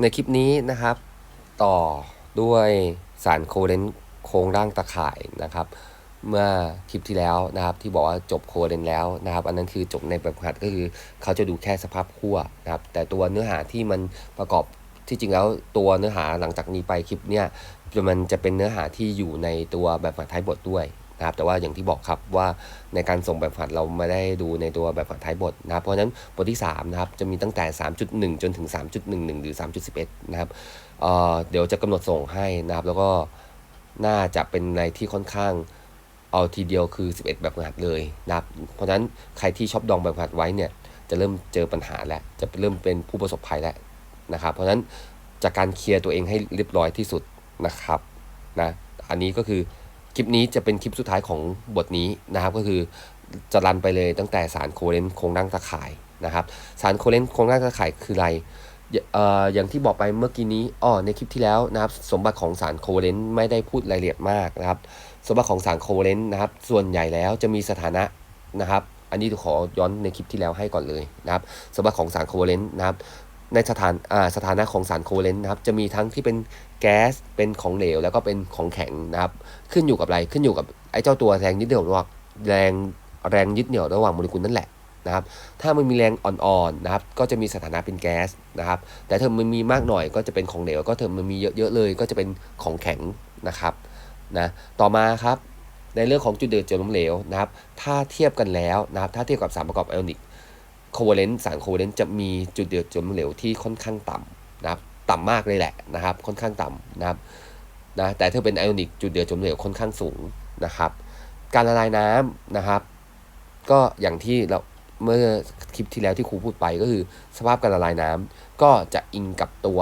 ในคลิปนี้นะครับ ต่อด้วยสารโคเรนโครงร่างตะข่ายนะครับ เมื่อคลิปที่แล้วนะครับที่บอกว่าจบโคเรนแล้วนะครับ อันนั้นคือจบในแบบหัดก็คือเขาจะดูแค่สภาพขั้วนะครับ แต่ตัวเนื้อหาที่มันประกอบที่จริงแล้วตัวเนื้อหาหลังจากนี้ไปคลิปเนี่ยมันจะเป็นเนื้อหาที่อยู่ในตัวแบบหัดท้ายบทด้วย นะครับแต่ว่าอย่างที่บอกครับว่าในการส่งแบบหัดเราไม่ได้ดูในตัวแบบหัดท้ายบทนะครับเพราะฉะนั้นบทที่3นะครับจะมีตั้งแต่ 3.1 จนถึง 3.11 หรือ 3.11 นะครับเอ่อเดี๋ยวจะกำหนดส่งให้นะครับแล้วก็น่าจะเป็นในที่ค่อนข้างเอาทีเดียวคือ 11 แบบฝึกหัดเลยนะครับเพราะฉะนั้นใครที่ชอบดองแบบฝึกหัดไว้เนี่ยจะเริ่มเจอปัญหาแล้วจะเริ่มเป็นผู้ประสบภัยแล้วนะครับ เพราะฉะนั้นจากการเคลียร์ตัวเองให้เรียบร้อยที่สุดนะครับนะอันนี้ก็คือ คลิปนี้จะเป็นคลิปสุดท้ายของบทนี้นะครับ ก็คือจะรันไปเลยตั้งแต่สารโคเรนโครงร่างตะข่ายนะครับ สารโคเรนโครงร่างตะข่ายคืออะไรเอ่ออย่างที่บอกไปเมื่อกี้นี้อ๋อในคลิปที่แล้วนะครับ สมบัติของสารโคเลนไม่ได้พูดรายละเอียดมากนะครับ สมบัติของสารโคเลนนะครับ ส่วนใหญ่แล้วจะมีสถานะนะครับ อันนี้ขอย้อนในคลิปที่แล้วให้ก่อนเลยนะครับ สมบัติของสารโคเลนนะครับ ในสถานาสถานะของสารโคเวาเลนต์นะครับ จะมีทั้งที่เป็นแก๊ส เป็นของเหลว แล้วก็เป็นของแข็งนะครับ ขึ้นอยู่กับอะไร ขึ้นอยู่กับไอ้เจ้าตัวแรงยึดเหนี่ยวระหว่างแรงแรงยึดเหนี่ยวระหว่างโมเลกุลนั่นแหละนะครับ ถ้ามันมีแรงอ่อนๆนะครับ ก็จะมีสถานะเป็นแก๊สนะครับ แต่ถ้ามันมีมากหน่อยก็จะเป็นของเหลว ก็ถ้ามันมีเยอะๆเลย ก็จะเป็นของแข็งนะครับ นะ ต่อมาครับ ในเรื่องของจุดเดือดจุดล้มเหลวนะครับ ถ้าเทียบกันแล้วนะครับ ถ้าเทียบกับสารประกอบไอออนิก โคเวเลนต์สารโคเวเลนต์จะมีจุดเดือดจุดเหลวที่ค่อนข้างต่ำนะครับต่ำมากเลยแหละนะครับค่อนข้างต่ำนะครับนะแต่ถ้าเป็นไอออนิกจุดเดือดจุดเหลวค่อนข้างสูงนะครับ การละลายน้ำนะครับ ก็อย่างที่เราเมื่อคลิปที่แล้วที่ครูพูดไปก็คือ สภาพการละลายน้ำก็จะอิงกับตัว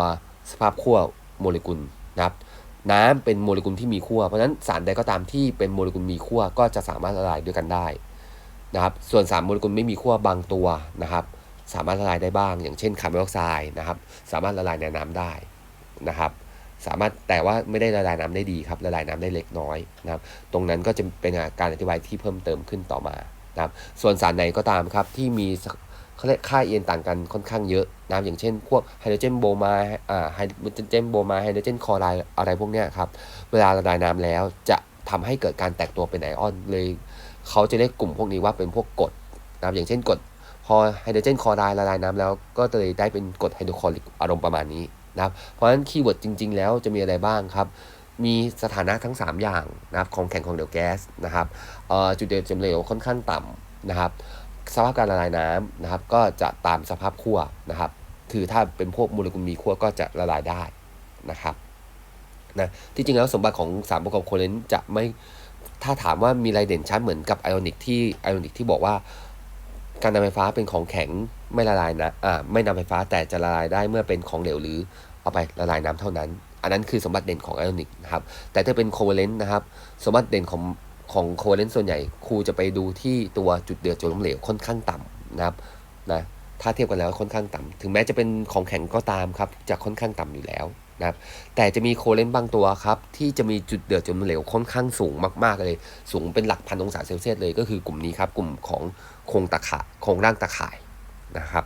สภาพขั้วโมเลกุลนะครับน้ำเป็นโมเลกุลที่มีขั้วเพราะฉะนั้นสารใดก็ตามที่เป็นโมเลกุลมีขั้วก็จะสามารถละลายด้วยกันได้ นะครับ ส่วนสารโมเลกุลไม่มีขั้วบางตัวนะครับ สามารถละลายได้บ้าง อย่างเช่นคาร์บอนไดออกไซด์นะครับ สามารถละลายในน้ำได้นะครับ สามารถแต่ว่าไม่ได้ละลายน้ำได้ดีครับ ละลายน้ำได้เล็กน้อยนะครับ ตรงนั้นก็จะเป็นการอธิบายที่เพิ่มเติมขึ้นต่อมานะครับ ส่วนสารไหนก็ตามครับที่มีเขาเรียกค่าเอ็นต่างกันค่อนข้างเยอะนะอย่างเช่น พวกไฮโดรเจนโบมาอ่าไฮโดรเจนโบมาไฮโดรเจนคลอไรด์อะไรพวกเนี้ยครับ เวลาละลายน้ำแล้วจะทำให้เกิดการแตกตัวเป็นไอออนเลย เขาจะเรียกกลุ่มพวกนี้ว่าเป็นพวกกรดนะครับอย่างเช่นกรดพอไฮโดรเจนคลอไรด์ละลายน้ำแล้วก็เลยได้เป็นกรดไฮโดรคลอริกอารมณ์ประมาณนี้นะครับเพราะฉะนั้นคีย์เวิร์ดจริง ๆ แล้วจะมีอะไรบ้างครับ มีสถานะทั้ง 3 อย่างนะครับของแข็งของเหลวแก๊สนะครับจุดเดือดจุดเหลวค่อนข้างต่ำนะครับ สภาพการละลายน้ำนะครับ ก็จะตามสภาพขั้วนะครับคือถ้าเป็นพวกโมเลกุลมีขั้วก็จะละลายได้นะครับนะที่จริงแล้วสมบัติของสารประกอบโคเลนต์จะไม่ ถ้าถามว่ามีอะไรเด่นชัดเหมือนกับไอออนิกที่ไอออนิกที่บอกว่า การนำไฟฟ้าเป็นของแข็งไม่ละลายนะอ่าไม่นำไฟฟ้าแต่จะละลายได้เมื่อเป็นของเหลวหรือเอาไปละลายน้ำเท่านั้น อันนั้นคือสมบัติเด่นของไอออนิกนะครับ แต่ถ้าเป็นโคเวเลนต์นะครับ สมบัติเด่นของของโคเวเลนต์ส่วนใหญ่ครูจะไปดูที่ตัวจุดเดือดจุดล้มเหลวค่อนข้างต่ำนะครับนะถ้าเทียบกันแล้วค่อนข้างต่ำถึงแม้จะเป็นของแข็งก็ตามครับจะค่อนข้างต่ำอยู่แล้ว นะครับแต่จะมีโคเลนต์บางตัวครับ ที่จะมีจุดเดือดจุดล้มเหลวค่อนข้างสูงมากๆเลย สูงเป็นหลักพันองศาเซลเซียสเลยก็คือกลุ่มนี้ครับ กลุ่มของโครงตะขาโครงร่างตะข่ายนะครับ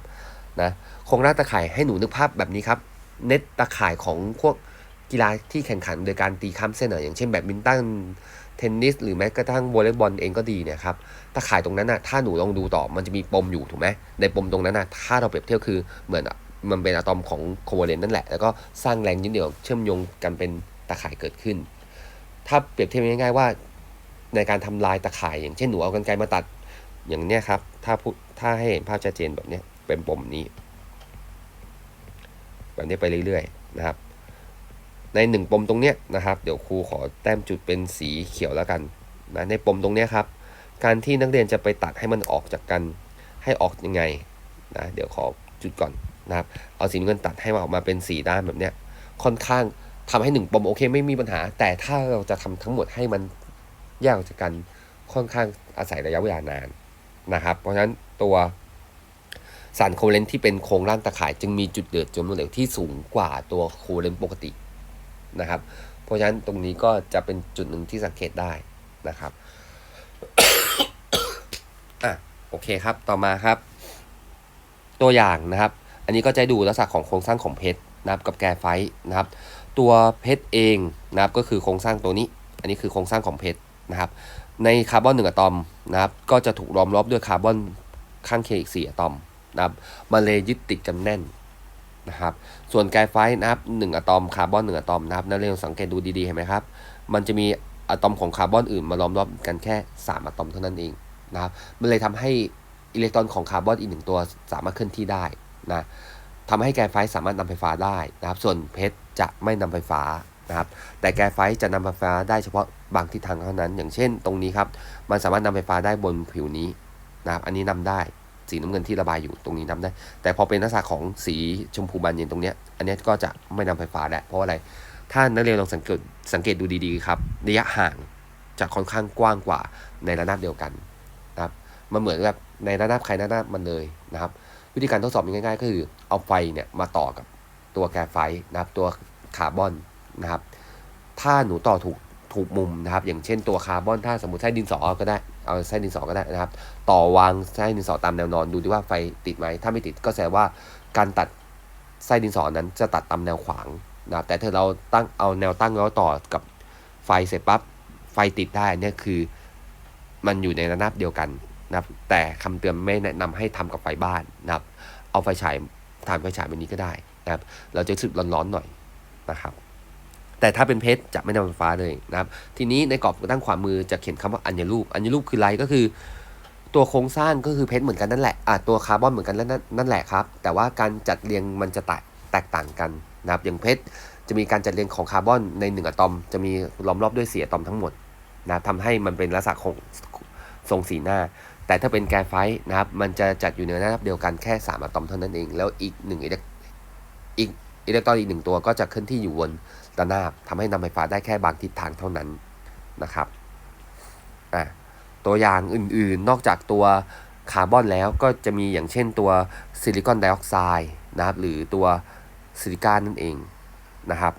นะโครงร่างตะข่ายให้หนูนึกภาพแบบนี้ครับเน็ตตะข่ายของพวกกีฬาที่แข่งขันโดยการตีข้ามเส้นอย่างเช่นแบดมินตันเทนนิสหรือแม้กระทั่งวอลเลย์บอลเองก็ดีเนี่ยครับตะข่ายตรงนั้นนะถ้าหนูลองดูต่อมันจะมีปมอยู่ถูกไหมในปมตรงนั้นนะถ้าเราเปรียบเทียบคือเหมือน มันเป็นอะตอมของโคเวเลนนั่นแหละ แล้วก็สร้างแรงยึดเหนี่ยวเชื่อมโยงกันเป็นตะข่ายเกิดขึ้น ถ้าเปรียบเทียบง่ายๆว่า ในการทำลายตะข่าย อย่างเช่นหนูเอากรรไกรมาตัดอย่างเนี้ยครับ ถ้าพูดถ้าให้เห็นภาพชัดเจนแบบเนี้ยเป็นปมนี้ แบบนี้ไปเรื่อยๆนะครับ ในหนึ่งปมตรงเนี้ยนะครับ เดี๋ยวครูขอแต้มจุดเป็นสีเขียวแล้วกันนะในปมตรงเนี้ยครับ การที่นักเรียนจะไปตัดให้มันออกจากกันให้ออกยังไงนะเดี๋ยวขอจุดก่อน นะครับเอาสีเงินตัดให้มันออกมาเป็นสีด้านแบบเนี้ยค่อนข้างทำให้หนึ่งปมโอเคไม่มีปัญหา แต่ถ้าเราจะทำทั้งหมดให้มันแยกออกจากกันค่อนข้างอาศัยระยะเวลานานนะครับ เพราะฉะนั้นตัวสารโคเลนที่เป็นโครงร่างตะข่าย จึงมีจุดเดือดจมเหลวที่สูงกว่าตัวโคเลนปกตินะครับ เพราะฉะนั้นตรงนี้ก็จะเป็นจุดหนึ่งที่สังเกตได้นะครับอะโอเคครับต่อมาครับ ตัวอย่างนะครับ อันนี้ก็จะดูลักษณะของโครงสร้างของเพชรนะครับกับแกไฟต์นะครับ ตัวเพชรเองนะครับก็คือโครงสร้างตัวนี้ อันนี้คือโครงสร้างของเพชรนะครับ ในคาร์บอนหนึ่งอะตอมนะครับ ก็จะถูกล้อมรอบด้วยคาร์บอนข้างเคียงอีกสี่อะตอมนะครับมันเลยยึดติดกันแน่นนะครับ ส่วนแกไฟต์นะครับหนึ่งอะตอมคาร์บอนหนึ่งอะตอมนะครับนักเรียนสังเกตดูดีๆเห็นไหมครับ มันจะมีอะตอมของคาร์บอนอื่นมาล้อมรอบกันแค่3อะตอมเท่านั้นเองนะครับ มันเลยทำให้อิเล็กตรอนของคาร์บอนอีกหนึ่งตัวสามารถเคลื่อนที่ได้ นะทำให้แกรไฟสามารถนำไฟฟ้าได้นะครับ ส่วนเพชรจะไม่นำไฟฟ้านะครับ แต่แกรไฟจะนำไฟฟ้าได้เฉพาะบางทิศทางเท่านั้น อย่างเช่น ตรงนี้ครับ มันสามารถนำไฟฟ้าได้บนผิวนี้นะครับ อันนี้นำได้ สีน้ำเงินที่ระบายอยู่ตรงนี้นำได้ แต่พอเป็นลักษณะของสีชมพูบานเย็นตรงเนี้ย อันนี้ก็จะไม่นำไฟฟ้าแล้ว เพราะอะไร ถ้านักเรียนลองสังเกตสังเกตดูดีๆครับ ระยะห่างจะค่อนข้างกว้างกว่าในระนาบเดียวกันนะครับ มันเหมือนแบบในระนาบใครระนาบมันเลยนะครับ วิธีการทดสอบง่ายๆ ก็คือเอาไฟเนี่ยมาต่อกับตัวแกรไฟนะครับตัวคาร์บอนนะครับ ถ้าหนูต่อถูกถูกมุมนะครับ อย่างเช่นตัวคาร์บอนถ้าสมมติใช้ดินสอก็ได้เอาใช้ดินสอก็ได้นะครับ ต่อวางไส้ดินสอตามแนวนอนดูดิว่าไฟติดไหมถ้าไม่ติดก็แสดงว่าการตัดไส้ดินสอนั้นจะตัดตามแนวขวางนะครับแต่ถ้าเราตั้งเอาแนวตั้งแล้วต่อกับไฟเสร็จปั๊บไฟติดได้เนี่ยคือมันอยู่ในระนาบเดียวกัน นะครับแต่คำเตือนไม่แนะนำให้ทำกับไฟบ้านนะครับ เอาไฟฉายถ่านไฟฉายแบบนี้ก็ได้นะครับ เราจะรู้สึกร้อนๆหน่อยนะครับ แต่ถ้าเป็นเพชรจะไม่นำไฟฟ้าเลยนะครับ ทีนี้ในกรอบด้านขวามือจะเขียนคำว่าอัญรูป อัญรูปคืออะไรก็คือ ตัวโครงสร้างก็คือเพชรเหมือนกันนั่นแหละอะตัวคาร์บอนเหมือนกันนั่นนั่นแหละครับ แต่ว่าการจัดเรียงมันจะแตกต่างกันนะครับ อย่างเพชรจะมีการจัดเรียงของคาร์บอนใน1อะตอม จะมีล้อมรอบด้วย4อะตอมทั้งหมดนะทำให้มันเป็นลักษณะของทรงสีหน้า แต่ถ้าเป็นแกไฟนะครับ มันจะจัดอยู่ในระดับเดียวกันแค่ 3 อะตอมเท่านั้นเอง แล้วอีก1อิเล็กอีกอิเล็กตรอนอีกหนึ่งตัวก็จะเคลื่อนที่อยู่บนระนาบทำให้นำไฟฟ้าได้แค่บางทิศทางเท่านั้นนะครับอะตัวอย่างอื่นๆ นอกจากตัวคาร์บอนแล้วก็จะมีอย่างเช่นตัวซิลิคอนไดออกไซด์นะครับ หรือตัวซิลิกานั่นเองนะครับ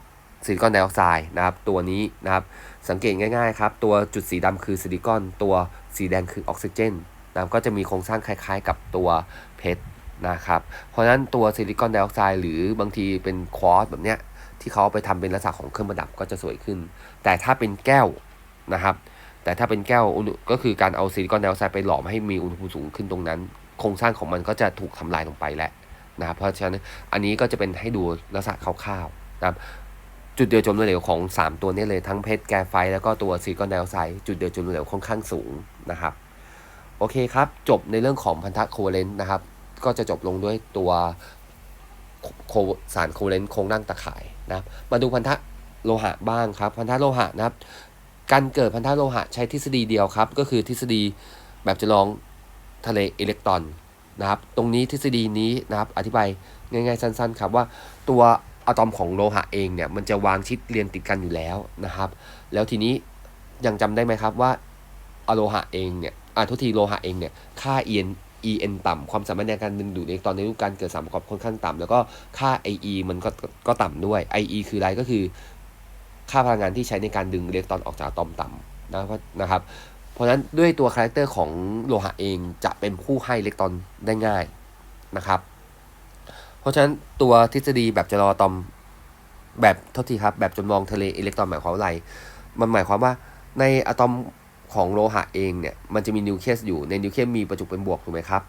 ซิลิคอนไดออกไซด์นะครับ ตัวนี้นะครับ สังเกตง่ายๆครับ ตัวจุดสีดำคือซิลิคอน ตัวสีแดงคือออกซิเจน นะก็จะมีโครงสร้างคล้าย ๆ กับตัวเพชรนะครับ เพราะฉะนั้นตัวซิลิคอนไดออกไซด์หรือบางทีเป็นควอตซ์แบบเนี้ยที่เขาไปทำเป็นลักษณะของเครื่องประดับก็จะสวยขึ้น แต่ถ้าเป็นแก้วนะครับ แต่ถ้าเป็นแก้วก็คือการเอาซิลิคอนไดออกไซด์ไปหลอมให้มีอุณหภูมิสูงขึ้นตรงนั้น โครงสร้างของมันก็จะถูกทำลายลงไปแหละนะครับเพราะฉะนั้นอันนี้ก็จะเป็นให้ดูลักษณะคร่าวๆนะครับจุดเดือดจมเหลวของ 3 ตัวนี้เลยทั้งเพชรแกรไฟแล้วก็ตัวซิลิคอนไดออกไซด์จุดเดือดจมเหลวค่อนข้างสูงนะครับ โอเคครับ จบในเรื่องของพันธะโคเวเลนต์นะครับ ก็จะจบลงด้วยตัวโคสารโคเวเลนต์โครงร่างตะข่ายนะครับ มาดูพันธะโลหะบ้างครับ พันธะโลหะนะครับ การเกิดพันธะโลหะใช้ทฤษฎีเดียวครับ ก็คือทฤษฎีแบบจำลองทะเลอิเล็กตรอนนะครับ ตรงนี้ทฤษฎีนี้นะครับ อธิบายง่ายๆสั้น ๆ ครับว่าตัวอะตอมของโลหะเองเนี่ยมันจะวางชิดเรียงติดกันอยู่แล้วนะครับ แล้วทีนี้ยังจำได้ไหมครับว่าอะโลหะเองเนี่ย อ่าทุกทีโลหะเองเนี่ยค่า en en ต่ำความสามารถในการดึงดูดอิเล็กตรอนในรูปการเกิดสารประกอบค่อนข้างต่ำแล้วก็ค่า ie มันก็ก็ต่ำด้วย ie คืออะไรก็คือ ค่าพลังงานที่ใช้ในการดึงอิเล็กตรอนออกจากอะตอมต่ำนะครับนะครับ เพราะฉะนั้นด้วยตัวคาแรคเตอร์ของโลหะเองจะเป็นผู้ให้อิเล็กตรอนได้ง่ายนะครับ เพราะฉะนั้นตัวทฤษฎีแบบจำลองอตอมแบบเท่าทีครับแบบจำลองทะเลอิเล็กตรอนหมายความว่าอะไร มันหมายความว่าในอะตอม ของโลหะเองเนี่ยมันจะมีนิวเคลียสอยู่ในนิวเคลียสมีประจุเป็นบวกถูกไหมครับ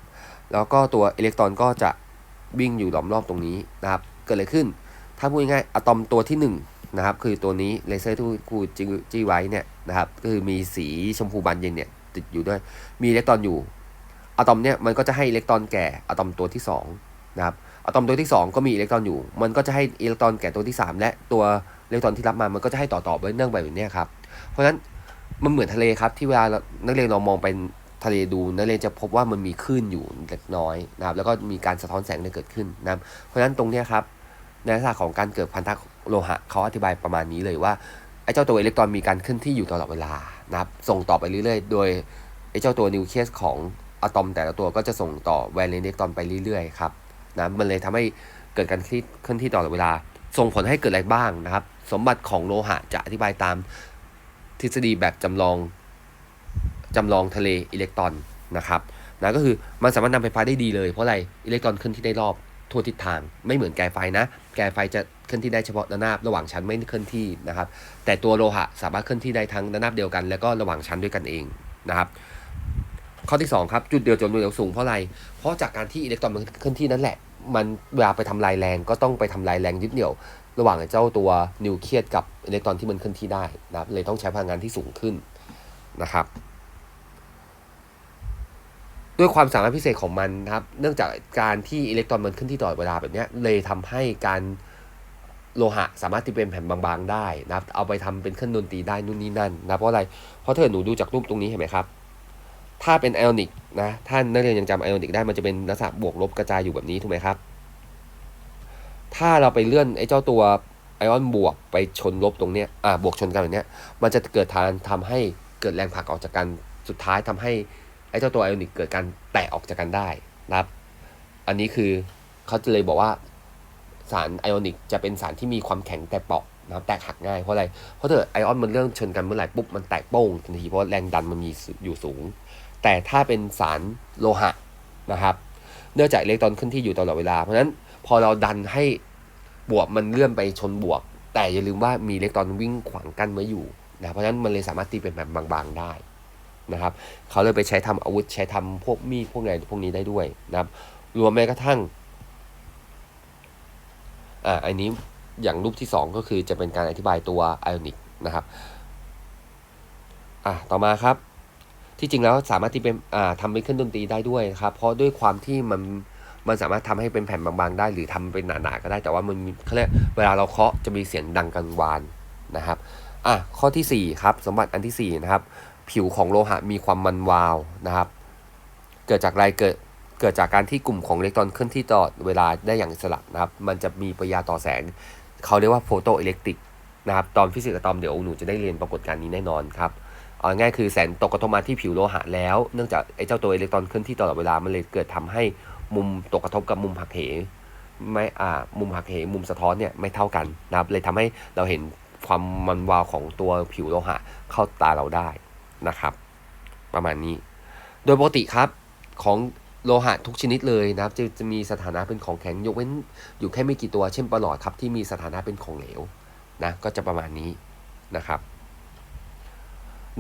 แล้วก็ตัวอิเล็กตรอนก็จะวิ่งอยู่ล้อมรอบตรงนี้นะครับเกิดอะไรขึ้น ถ้าพูดง่ายๆอะตอมตัวที่1นะครับคือตัวนี้เลเซอร์ที่คูจี้ไว้เนี่ยนะครับก็คือมีสีชมพูบานเย็นเนี่ยติดอยู่ด้วยมีอิเล็กตรอนอยู่อะตอมเนี่ยมันก็จะให้อิเล็กตรอนแก่อะตอมตัวที่2นะครับอะตอมตัวที่ 2 ก็มีอิเล็กตรอนอยู่ มันก็จะให้อิเล็กตรอนแก่ตัวที่ 3 และตัวอิเล็กตรอนที่รับมามันก็จะให้ต่อๆไปเนื่องไปแบบนี้ครับเพราะฉะนั้น มันเหมือนทะเลครับ ที่เวลานักเรียนเรามองไปทะเลดูนักเรียนจะพบว่ามันมีคลื่นอยู่เล็กน้อยนะครับ แล้วก็มีการสะท้อนแสงเนี่ยเกิดขึ้นนะครับ เพราะฉะนั้นตรงนี้ครับในลักษณะของการเกิดพันธะโลหะเขาอธิบายประมาณนี้เลยว่าไอ้เจ้าตัวอิเล็กตรอนมีการเคลื่อนที่อยู่ตลอดเวลานะครับ ส่งต่อไปเรื่อยๆ โดยไอ้เจ้าตัวนิวเคลียสของอะตอมแต่ละตัวก็จะส่งต่อแวร์เลนอิเล็กตรอนไปเรื่อยๆครับนะมันเลยทำให้เกิดการเคลื่อนที่ตลอดเวลา ส่งผลให้เกิดอะไรบ้างนะครับ สมบัติของโลหะจะอธิบายตาม ทฤษฎีแบบจำลองจำลองทะเลอิเล็กตรอนนะครับนะก็คือมันสามารถนำไฟฟ้าได้ดีเลยเพราะอะไรอิเล็กตรอนเคลื่อนที่ได้รอบทั่วทิศทางไม่เหมือนแกไฟนะ แกไฟจะเคลื่อนที่ได้เฉพาะระนาบระหว่างชั้นไม่เคลื่อนที่นะครับ แต่ตัวโลหะสามารถเคลื่อนที่ได้ทั้งระนาบเดียวกัน แล้วก็ระหว่างชั้นด้วยกันเองนะครับ ข้อที่2ครับจุดเดียวจนเร็วสูงเพราะอะไร เพราะจากการที่อิเล็กตรอนมันเคลื่อนที่นั่นแหละ มันเวลาไปทำลายแรงก็ต้องไปทำลายแรงยึดเหนี่ยว ระหว่างเจ้าตัวนิวเคลียสกับอิเล็กตรอนที่มันเคลื่อนที่ได้นะครับเลยต้องใช้พลังงานที่สูงขึ้นนะครับ ด้วยความสามารถพิเศษของมันนะครับ เนื่องจากการที่อิเล็กตรอนมันเคลื่อนที่ตลอดเวลาแบบเนี้ยเลยทำให้การโลหะสามารถที่เป็นแผ่นบางๆได้นะครับ เอาไปทำเป็นเครื่องดนตรีได้นู่นนี่นั่นนะเพราะอะไรเพราะถ้าเกิดหนูดูจากรูปตรงนี้เห็นไหมครับ ถ้าเป็นไอออนิกนะท่านนักเรียนยังจำไอออนิกได้มันจะเป็นลักษณะบวกลบกระจายอยู่แบบนี้ถูกไหมครับ ถ้าเราไปเลื่อนไอ้เจ้าตัวไอออนบวกไปชนลบตรงเนี้ยอ่าบวกชนกันแบบเนี้ย มันจะเกิดทางทำให้เกิดแรงผลักออกจากกันสุดท้ายทำให้ไอ้เจ้าตัวไอออนิกเกิดการแตกออกจากกันได้นะครับ อันนี้คือเขาจะเลยบอกว่าสารไอออนิกจะเป็นสารที่มีความแข็งแต่เปราะนะครับแตกหักง่ายเพราะอะไร เพราะถ้าไอออนมันเรื่องชนกันเมื่อไหร่ปุ๊บมันแตกโป้งทันทีเพราะแรงดันมันมีอยู่สูง แต่ถ้าเป็นสารโลหะนะครับ เนื่องจากอิเล็กตรอนเคลื่อนที่อยู่ตลอดเวลา เพราะฉะนั้น พอเราดันให้บวกมันเลื่อนไปชนบวก แต่อย่าลืมว่ามีอิเล็กตรอนวิ่งขวางกั้นไว้อยู่นะเพราะฉะนั้นมันเลยสามารถตีเป็นแบบบางๆได้นะครับเขาเลยไปใช้ทำอาวุธใช้ทำพวกมีดพวกอะไรพวกนี้ได้ด้วยนะครับ รวมแม้กระทั่งอ่าอันนี้อย่างรูปที่ 2 ก็คือจะเป็นการอธิบายตัวไอออนิกนะครับอะต่อมาครับ ที่จริงแล้วสามารถที่เป็นอ่าทำเป็นเครื่องดนตรีได้ด้วยครับ เพราะด้วยความที่มัน มันสามารถทำให้เป็นแผ่นบางๆได้ หรือทำเป็นหนาๆก็ได้ แต่ว่ามันเขาเรียกเวลาเราเคาะจะมีเสียงดังกังวานนะครับอะข้อที่4ครับสมบัติอันที่4นะครับผิวของโลหะมีความมันวาวนะครับ เกิดจากอะไรเกิดเกิดจากการที่กลุ่มของอิเล็กตรอนเคลื่อนที่ตลอดเวลาได้อย่างอิสระนะครับ มันจะมีปริยาต่อแสง เขาเรียกว่าโฟโตอิเล็กตริกนะครับตอนฟิสิกส์อะตอมเดี๋ยวหนูจะได้เรียนปรากฏการณ์นี้แน่นอนครับเอาง่ายคือแสงตกกระทบมาที่ผิวโลหะแล้ว เนื่องจากไอ้เจ้าตัวอิเล็กตรอนเคลื่อนที่ตลอดเวลามันเลยเกิดทำให้ มุมตกกระทบกับมุมหักเหไม่อ่ามุมหักเหมุมสะท้อนเนี่ยไม่เท่ากันนะครับ เลยทำให้เราเห็นความมันวาวของตัวผิวโลหะเข้าตาเราได้นะครับ ประมาณนี้ โดยปกติครับของโลหะทุกชนิดเลยนะครับ จะจะมีสถานะเป็นของแข็งยกเว้นอยู่แค่ไม่กี่ตัวเช่นปลอดครับที่มีสถานะเป็นของเหลวนะก็จะประมาณนี้นะครับ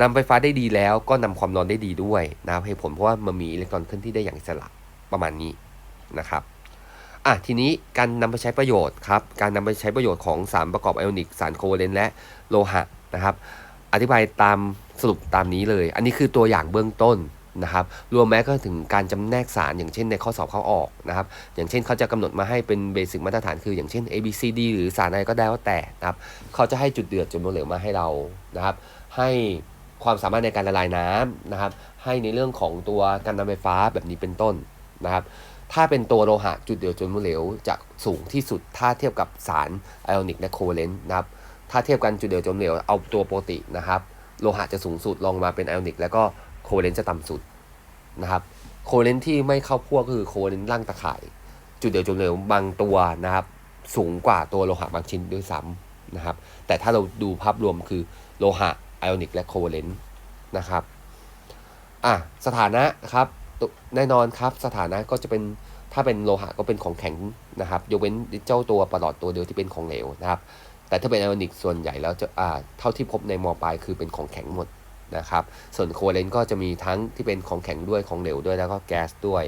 นำไฟฟ้าได้ดีแล้วก็นำความร้อนได้ดีด้วยนะครับเหตุผลเพราะว่ามันมีอิเล็กตรอนเคลื่อนที่ได้อย่างอิสระ ประมาณนี้นะครับอะทีนี้การนำไปใช้ประโยชน์ครับการนำไปใช้ประโยชน์ของสารประกอบไอออนิกสารโคเวเลนต์และโลหะนะครับ อธิบายตามสรุปตามนี้เลย อันนี้คือตัวอย่างเบื้องต้นนะครับ รวมแม้ก็ถึงการจำแนกสารอย่างเช่นในข้อสอบเข้าออกนะครับ อย่างเช่นเขาจะกำหนดมาให้เป็นเบสิกมาตรฐานคืออย่างเช่น A B C D หรือสารอะไรก็ได้แล้วแต่นะครับ เขาจะให้จุดเดือดจุดโมเลวมาให้เรานะครับ ให้ความสามารถในการละลายน้ำนะครับ ให้ในเรื่องของตัวการนำไฟฟ้าแบบนี้เป็นต้น นะครับถ้าเป็นตัวโลหะจุดเดือดจุดโมเลวจะสูงที่สุดถ้าเทียบกับสารไอออนิกและโคเวเลนต์นะครับถ้าเทียบกันจุดเดือดจุดโมเลวเอาตัวปกตินะครับโลหะจะสูงสุดลองมาเป็นไอออนิกแล้วก็โคเวเลนต์จะต่ำสุดนะครับโคเวเลนต์ที่ไม่เข้าพวกก็คือโคเวเลนต์ร่างตะข่าย จุดเดียวจุดเร็วบางตัวนะครับสูงกว่าตัวโลหะบางชิ้นด้วยซ้ำนะครับแต่ถ้าเราดูภาพรวมคือโลหะไอออนิกและโคเวเลนต์นะครับอะสถานะครับ แน่นอนครับ สถานะก็จะเป็นถ้าเป็นโลหะก็เป็นของแข็งนะครับยกเว้นเจ้าตัวประหลอดตัวเดียวที่เป็นของเหลวนะครับ แต่ถ้าเป็นไอออนิกส่วนใหญ่แล้วจะอ่าเท่าที่พบในมปลายคือเป็นของแข็งหมดนะครับ ส่วนโคเวเลนต์ก็จะมีทั้งที่เป็นของแข็งด้วยของเหลวด้วยแล้วก็แก๊สด้วย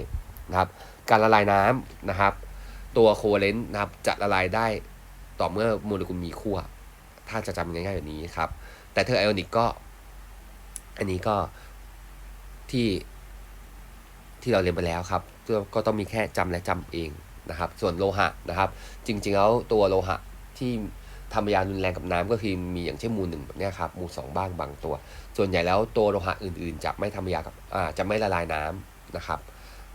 นะครับ การละลายน้ำนะครับ ตัวโคเวเลนต์นะครับจะละลายได้ต่อเมื่อโมเลกุลมีขั้วถ้าจะจำง่ายๆแบบนี้ครับ แต่เธอไอออนิกก็ อันนี้ก็ที่ ที่เราเรียนไปแล้วครับก็ต้องมีแค่จำและจำเองนะครับ ส่วนโลหะนะครับ จริงๆแล้วตัวโลหะที่ทำยารุนแรงกับน้ำก็คือมีอย่างเช่นมูลหนึ่งแบบนี้ครับมูลสองบ้างบางตัว ส่วนใหญ่แล้วตัวโลหะอื่นๆ จะไม่ทำยากับอ่าจะไม่ละลายน้ำนะครับ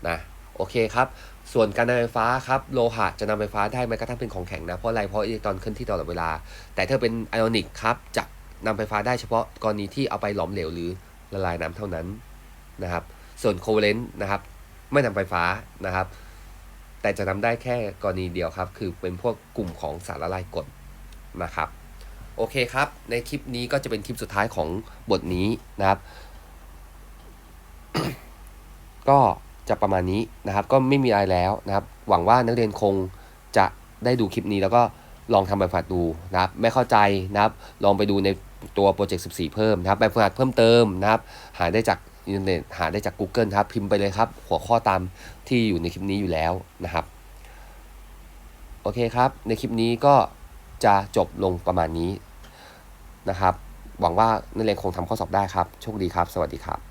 นะโอเคครับ ส่วนการนำไฟฟ้าครับโลหะจะนำไฟฟ้าได้แม้กระทั่งเป็นของแข็งนะเพราะอะไรเพราะอิเล็กตรอนเคลื่อนที่ตลอดเวลา แต่ถ้าเป็นไอออนิกครับจะนำไฟฟ้าได้เฉพาะกรณีที่เอาไปหลอมเหลวหรือละลายน้ำเท่านั้นนะครับ ส่วนโคเวเลนต์นะครับ ไม่นำไฟฟ้านะครับ แต่จะนำได้แค่กรณีเดียวครับ คือเป็นพวกกลุ่มของสารละลายกรดนะครับ โอเคครับ ในคลิปนี้ก็จะเป็นคลิปสุดท้ายของบทนี้นะครับ ก็จะประมาณนี้นะครับ ก็ไม่มีอะไรแล้วนะครับ หวังว่านักเรียนคงจะได้ดูคลิปนี้แล้วก็ลองทำแบบฝึกหัดดูนะครับ ไม่เข้าใจนะครับ ลองไปดูในตัวโปรเจกต์ 14 เพิ่มนะครับ แบบฝึกหัดเพิ่มเติมนะครับ หาได้จาก อินเทอร์เน็ตหาได้จาก Google ครับ พิมพ์ไปเลยครับ หัวข้อตามที่อยู่ในคลิปนี้อยู่แล้วนะครับ โอเคครับ ในคลิปนี้ก็จะจบลงประมาณนี้นะครับ หวังว่านักเรียนคงทำข้อสอบได้ครับ โชคดีครับ สวัสดีครับ